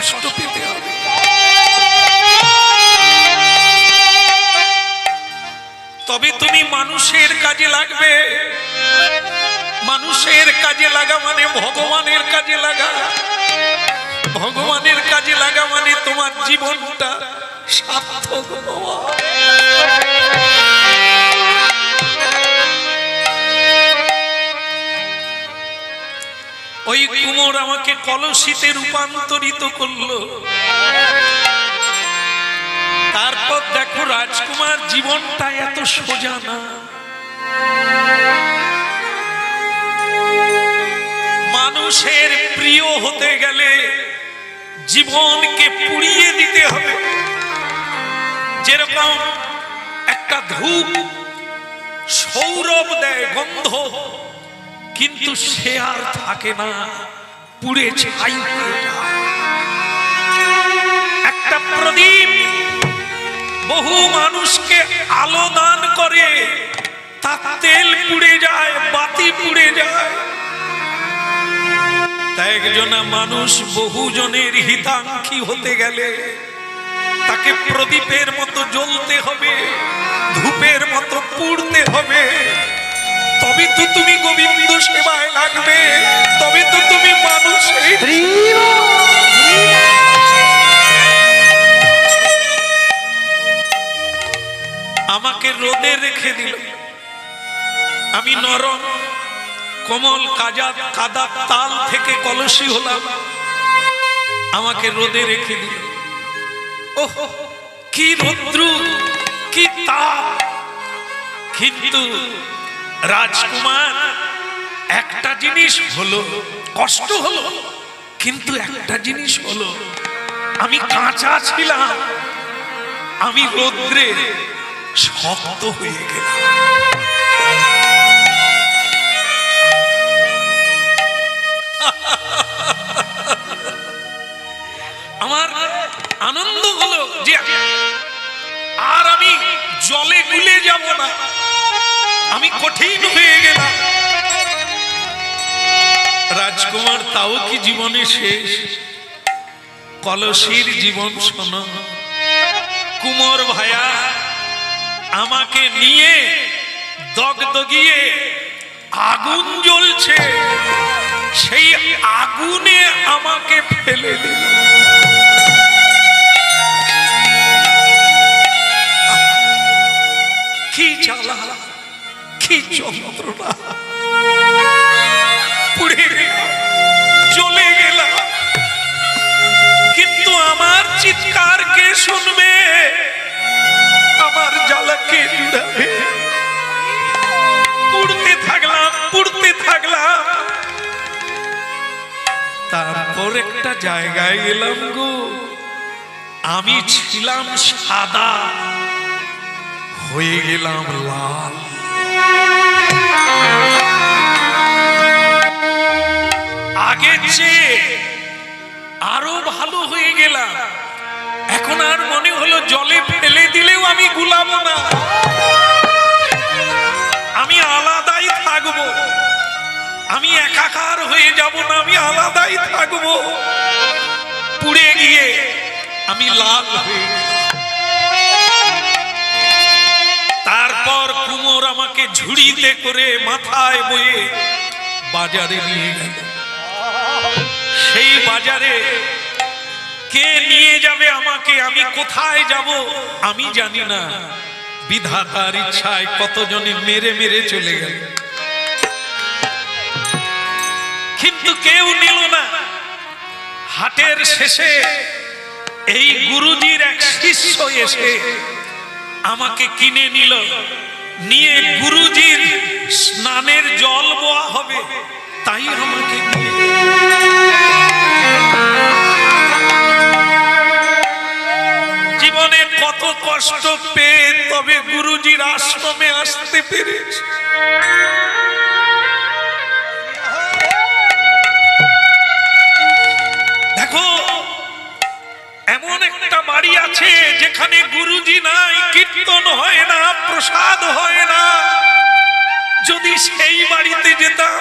কষ্ট পেতে হবে তবে তুমি মানুষের কাজে লাগবে। মানুষের কাজে লাগা মানে ভগবানের কাজে লাগা। ভগবানের কাজে লাগা মানে তোমার জীবনটা সার্থক হওয়া। ওই কুমোর আমাকে কলসিতে রূপান্তরিত করল। তারপর দেখো রাজকুমার জীবনটা এত সোজা না। মানুষের প্রিয় হতে গেলে জীবনকে পুড়িয়ে দিতে হবে। যেরকম একটা ধূপ সৌরভ দেয় গন্ধ কিন্তু সে আর থাকে না। পুড়ে ছাই একটা প্রদীপ বহু মানুষকে আলো দান করে তা তেল পুড়ে যায়, বাতি পুড়ে যায়। একজনা মানুষ বহুজনের হিতাঙ্ক্ষী হতে গেলে তাকে প্রদীপের মতো জ্বলতে হবে, ধূপের মতো পুড়তে হবে। তবে তো তুমি গোবিন্দ সেবায় লাগবে তবে তো তুমি মানুষ আমাকে রোদে রেখে দিল। আমি নরম কমল কাজা কাদা তাল থেকে কলসি হলাম। আমাকে রোদে রেখে দিল। ওহ কি রৌদ্র কি তাপ। কিন্তু রাজকুমার, একটা জিনিস হলো, কষ্ট হলো, কিন্তু একটা জিনিস হলো, আমি কাঁচা ছিলাম, আমি রৌদ্রে শক্ত হয়ে গেলাম। আমার আনন্দ হলো যে, আর আমি জলে গুলে যাব না। আমি কঠিন হয়ে গেলাম। রাজকুমার, তাও কি জীবনে শেষ? কলসির জীবন শোন। কুমোর ভায়া, আমাকে নিয়ে দগদগিয়ে আগুন জ্বলছে। সেই আগুনে আমাকে ফেলে দিল। কি যন্ত্রণা। পুড়ে জ্বলে গেলাম। কিন্তু আমার চিৎকার কে শুনবে? আমার জ্বালা কে জুড়াবে পুড়তে থাকলাম পুড়তে থাকলাম। তারপর একটা জায়গায় গেলাম গো। আমি ছিলাম সাদা। হয়ে গেলাম লাল। আগের চেয়ে আরও ভালো হয়ে গেলাম। এখন আর মনে হলো জলে ফেলে দিলেও আমি গুলাবো না। আমি আলাদাই থাকব। আমি একাকার হয়ে যাব না, আমি আলাদাই থাকব। পুড়ে গিয়ে আমি লাল হয়ে গেলাম। আমাকে ঝুড়িতে করে মাথায় বয়ে বাজারে নিয়ে গেল। সেই বাজারে কে নিয়ে যাবে আমাকে? আমি কোথায় যাব? আমি জানি না। বিধাতার ইচ্ছায় কতজনে মেরে মেরে চলে গেল। কিন্তু কেউ নিল না। হাটের শেষে এই গুরুজির এক শিষ্য এসে আমাকে কিনে নিল। নিয়ে গুরুজির স্নানের জল বোয়া হবে, তাই আমাকে জীবনে কত কষ্ট পেয়ে তবে গুরুজির আশ্রমে আসতে পেরেছি। যেখানে গুরুজি নাই কীর্তন হয় না প্রসাদ হয় না। যদি সেই বাড়িতে যেতাম